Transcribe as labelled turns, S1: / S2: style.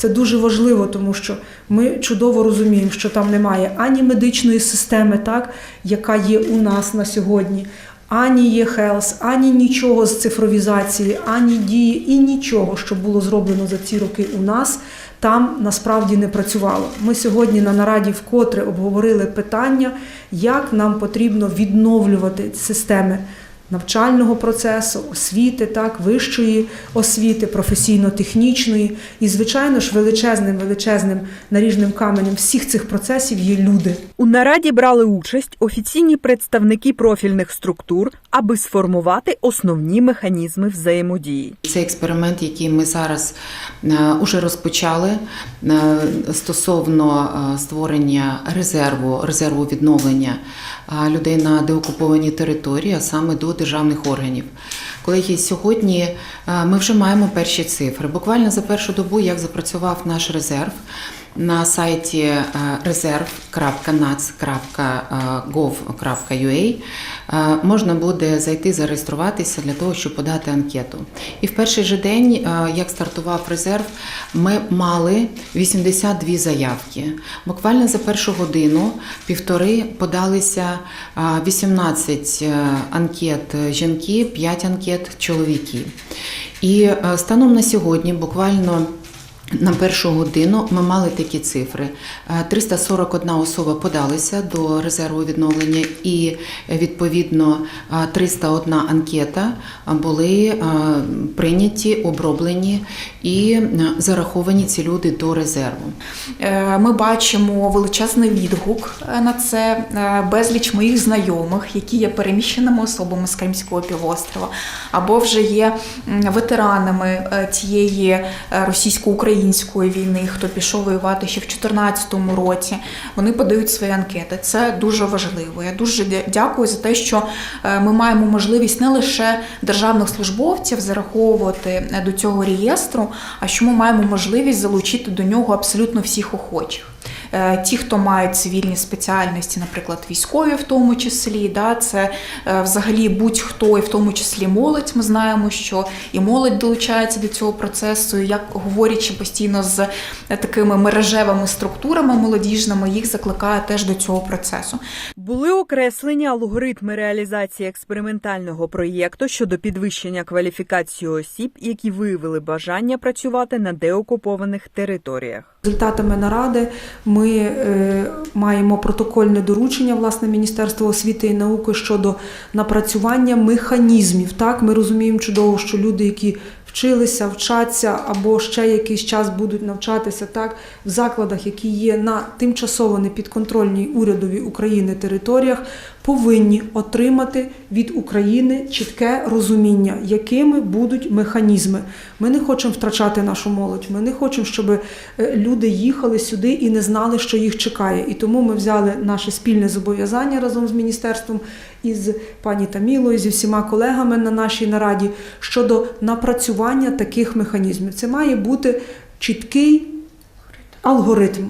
S1: Це дуже важливо, тому що ми чудово розуміємо, що там немає ані медичної системи, так, яка є у нас на сьогодні, ані є Хелс, ані нічого з цифровізації, ані дії і нічого, що було зроблено за ці роки у нас, там насправді не працювало. Ми сьогодні на нараді вкотре обговорили питання, як нам потрібно відновлювати системи навчального процесу, освіти, так, вищої освіти, професійно-технічної. І, звичайно ж, величезним, величезним наріжним каменем всіх цих процесів є люди.
S2: У нараді брали участь офіційні представники профільних структур, аби сформувати основні механізми взаємодії.
S3: Цей експеримент, який ми зараз е, уже розпочали е, стосовно е, створення резерву, резерву відновлення людей на деокупованій території, а саме до державних органів. Колеги, сьогодні е, ми вже маємо перші цифри. Буквально за першу добу, як запрацював наш резерв. На сайті резерв.нац.gov.ua. е, можна буде зайти зареєструватися для того, щоб подати анкету. І в перший же день, е, як стартував резерв, ми мали 82 заявки. Буквально за першу годину, півтори подалися е, 18 е, анкет жінки, 5 анкет чоловіки. І е, станом на сьогодні, буквально на першу годину ми мали такі цифри: Е, 341 особа подалися до резерву відновлення, і е, відповідно е, 301 анкета е, були е, прийняті, оброблені і е, зараховані ці люди до резерву.
S4: Е, Ми бачимо величезний відгук е, на це, е, безліч моїх знайомих, які є переміщеними особами з Кримського півострова, або вже є ветеранами е, тієї е, російсько-української війни, хто пішов воювати ще в 2014 році. Вони подають свої анкети. Це дуже важливо. Я дуже дякую за те, що е, ми маємо можливість не лише державних службовців зараховувати е, до цього реєстру, а що ми маємо можливість залучити до нього абсолютно всіх охочих. Е, Ті, хто мають цивільні спеціальності, наприклад, військові, в тому числі, да, це е, взагалі будь-хто, і в тому числі молодь. Ми знаємо, що і молодь долучається до цього процесу. І Як говорячи постійно з е, такими мережевими структурами молодіжними, їх закликає теж до цього процесу.
S2: Були окреслені алгоритми реалізації експериментального проєкту щодо підвищення кваліфікації осіб, які виявили бажання працювати на деокупованих територіях.
S1: Результатами наради ми е, маємо протокольне доручення власне Міністерства освіти і науки щодо напрацювання механізмів. Так, ми розуміємо чудово, що люди, які вчилися, вчаться або ще якийсь час будуть навчатися так в закладах, які є на тимчасово непідконтрольній урядові України територіях, повинні отримати від України чітке розуміння, якими будуть механізми. Ми не хочемо втрачати нашу молодь. Ми не хочемо, щоб е, люди їхали сюди і не знали, що їх чекає. І тому ми взяли наше спільне зобов'язання разом з міністерством із пані Тамілою, зі всіма колегами на нашій нараді щодо напрацювання таких механізмів. Це має бути чіткий алгоритм.